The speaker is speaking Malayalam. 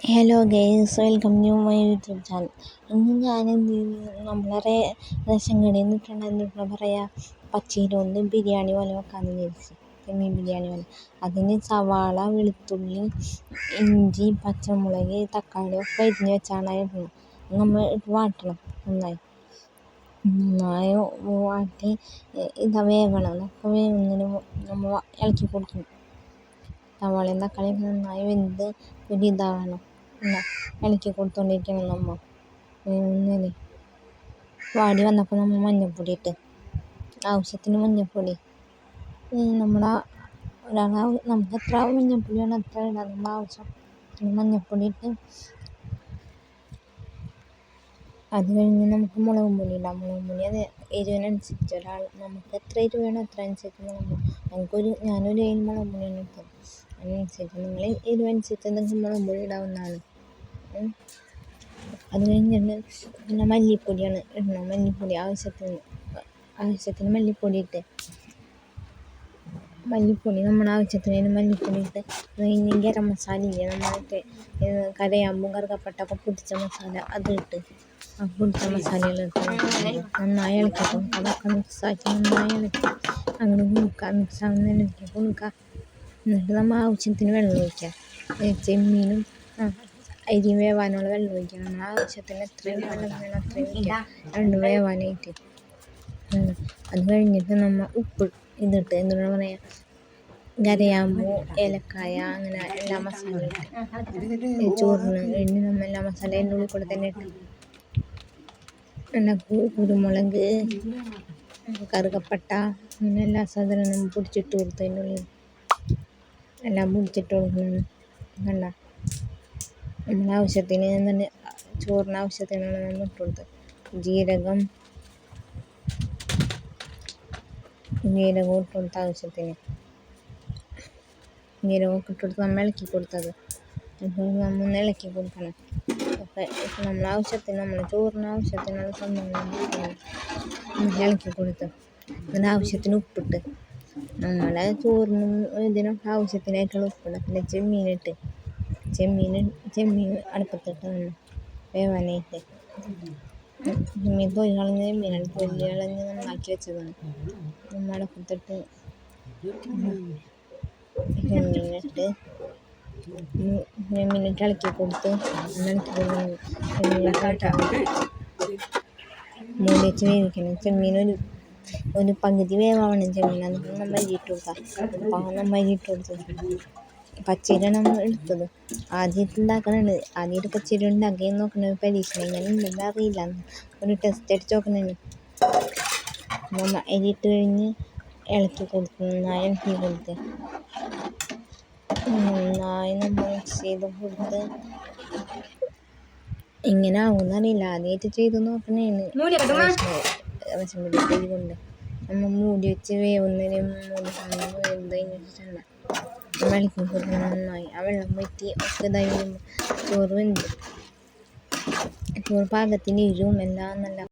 Hello guys welcome new my YouTube channel ഇന്ന് ഞാൻ എന്ത് നമ്മളെ റേഷൻ കടയിൽ നിന്നിട്ടുണ്ട് എന്താ പറയുക പച്ചരികൊണ്ട് ബിരിയാണി പോലെ വെക്കാമെന്ന് വിചാരിച്ചു. ചെമ്മീൻ ബിരിയാണി പോലെ. അതിന് സവാള വെളുത്തുള്ളി ഇഞ്ചി പച്ചമുളക് തക്കാളി ഒക്കെ ഇരിഞ്ഞ് വെച്ചാണ് ഇടണം. നമ്മൾ വാട്ടണം നന്നായി. നന്നായി വാട്ടി ഇതാ വേവണം. ഒക്കെ വേവുന്നതിന് നമ്മൾ ഇളക്കി കൊടുക്കണം. സവാളയും തക്കാളിയും നന്നായി വെന്ത് ഒരു ഇതാവണം ഇളക്കി കൊടുത്തുകൊണ്ടിരിക്കണം അമ്മ വേവുന്നതിന് വാടി വന്നപ്പോൾ നമ്മൾ മഞ്ഞൾപ്പൊടി ഇട്ട് ആവശ്യത്തിന് മഞ്ഞൾപ്പൊടി നമ്മളാ ഒരാളാ നമുക്ക് എത്ര മഞ്ഞൾപ്പൊടി വേണം അത്ര ഇടാം നമ്മുടെ ആവശ്യം? മഞ്ഞൾപ്പൊടി ഇട്ട് അത് കഴിഞ്ഞ് നമുക്ക് മുളകും പൊടി ഇടാം. മുളകും പൊടി അത് എരിവിനനുസരിച്ച് ഒരാൾ നമുക്ക് എത്ര എരിവ് വേണോ അത്ര അനുസരിച്ച് മുളക് നമുക്കൊരു ഞാനൊരു ഏഴ് മുളക് പൊടിയാണ് ഇട്ടത്. അതിനനുസരിച്ച് നിങ്ങൾ എരിവനുസരിച്ച് എന്തെങ്കിലും മുളക് പൊടി ഇടാവുന്നതാണ്. അത് കഴിഞ്ഞിട്ട് പിന്നെ മല്ലിപ്പൊടിയാണ് ഇടണം. മല്ലിപ്പൊടി ആവശ്യത്തിന് ആവശ്യത്തിന് മല്ലിപ്പൊടി ഇട്ട്. മല്ലിപ്പൊടി നമ്മുടെ ആവശ്യത്തിന് മല്ലിപ്പൊടി ഇട്ട് കഴിഞ്ഞ് ഗരം മസാല ഇല്ലേ നമ്മളൊക്കെ കരയാമ്പും കറുകപ്പട്ടൊക്കെ പൊടിച്ച മസാല അത് ഇട്ട് ആ പൊടിച്ച മസാലയിലിട്ട് നന്നായി ഇളക്കി കൊടുക്കുക അതൊക്കെ മിക്സാക്കി നന്നായി ഇളക്കി. അങ്ങനെ കുണുക്ക മിക്സ് ആവുന്ന ഇളക്കി കൊടുക്കുക എന്നിട്ട് നമ്മൾ ആവശ്യത്തിന് വെള്ളം ഒഴിക്കുക ചെമ്മീനും അരി വേവാനുള്ള വെള്ളം ഒഴിക്കണം നമ്മൾ ആവശ്യത്തിന് എത്രയും വെള്ളം വേണം അത്രയും ഒഴിക്കുക രണ്ട് വേവാനായിട്ട് അത് കഴിഞ്ഞിട്ട് നമ്മൾ ഉപ്പ് ഇതിട്ട് എന്താണ് പറയുക കരയാമ്പൂ ഏലക്കായ അങ്ങനെ എല്ലാ മസാലയും ഇട്ട്. ചോറിന് എണ്ണി നമ്മൾ എല്ലാ മസാല അതിന്റെ ഉള്ളിൽ കൂടെ തന്നെ ഇട്ട്. പിന്നെ കുരുമുളക് കറുകപ്പട്ട അങ്ങനെ എല്ലാ സാധനവും പൊടിച്ചിട്ട് കൊടുത്തതിന്റെ ഉള്ളിൽ. എല്ലാം പൊടിച്ചിട്ട് കൊടുക്കണം. കണ്ട? നമ്മൾ ആവശ്യത്തിന് തന്നെ ചോറിന് ആവശ്യത്തിനാണ് നമ്മൾ ഇട്ട് കൊടുത്തത് ജീരകം ജീരകം ഇട്ട് കൊടുത്ത ആവശ്യത്തിന്. ജീരകമൊക്കെ ഇട്ട് കൊടുത്ത് നമ്മൾ ഇളക്കി കൊടുത്തത്. അപ്പോൾ നമ്മൾ ഇളക്കി കൊടുക്കണം. അപ്പം ഇപ്പം നമ്മൾ ആവശ്യത്തിന് നമ്മൾ ചോറിന് ആവശ്യത്തിനുള്ള സംഭവങ്ങൾ ഇളക്കി കൊടുത്ത് അതിന് ആവശ്യത്തിന് ഉപ്പിട്ട്. നമ്മളെ ചോറിനും ഇതിനൊക്കെ ആവശ്യത്തിനായിട്ടുള്ള ഉപ്പിടുക പിന്നെ ചെമ്മീനിട്ട് ചെമ്മീൻ ചെമ്മീൻ അടുപ്പത്തിട്ട് നമ്മൾ വേവാനായിട്ട് ചെമ്മീൻ തൊലി കളഞ്ഞ് ചെമ്മീനാണ് തൊലി കളഞ്ഞ് നന്നാക്കി വെച്ചതാണ്. നമ്മൾ അടുപ്പത്തിട്ട് ചെമ്മീനിട്ട് ചെമ്മീനിട്ട് ഇളക്കി കൊടുത്ത് ഇളക്കി കൊടുക്കണം മൂടി വെച്ച് വേവിക്കണം. ചെമ്മീൻ ഒരു ഒരു പകുതി വേവാണ് ചെമ്മീൻ. എന്നിട്ട് നമ്മൾ അരിയിട്ട് കൊടുക്കാം. അപ്പോൾ നമ്മൾ അരിയിട്ട് കൊടുത്തത് പച്ചരിയാണ് നമ്മൾ എടുത്തത്. ആദ്യമായിട്ട് ഉണ്ടാക്കണത് ആദ്യമായിട്ട് പച്ചരി ഉണ്ടാക്കി നോക്കണ. പരീക്ഷണം ഇങ്ങനെ ഉണ്ടെങ്കിൽ അറിയില്ല. ഒരു ടെസ്റ്റ് അടിച്ച് നോക്കണേന് നമ്മൾ അരിയിട്ട് കഴിഞ്ഞ് ഇളക്കി കൊടുത്തു നന്നായി ഇളക്കി കൊടുത്ത്. നന്നായി നമ്മൾ മിക്സ് ചെയ്ത് കൊടുത്ത്. എങ്ങനെ ആവുമെന്ന് അറിയില്ല. ആദ്യമായിട്ട് ചെയ്ത് നോക്കണേന്. റേഷൻ കൊണ്ട് നമ്മൾ മൂടി വെച്ച് വേവുന്നതിന് മൂന്ന് സമയം വേവുന്നതിന് കഴിഞ്ഞിട്ടുണ്ട് കൊടുക്കണം നന്നായി ആ വെള്ളം വറ്റി ഒക്കെ ചോറ് ചോറ് പാകത്തിന് എരിവും എല്ലാം നല്ല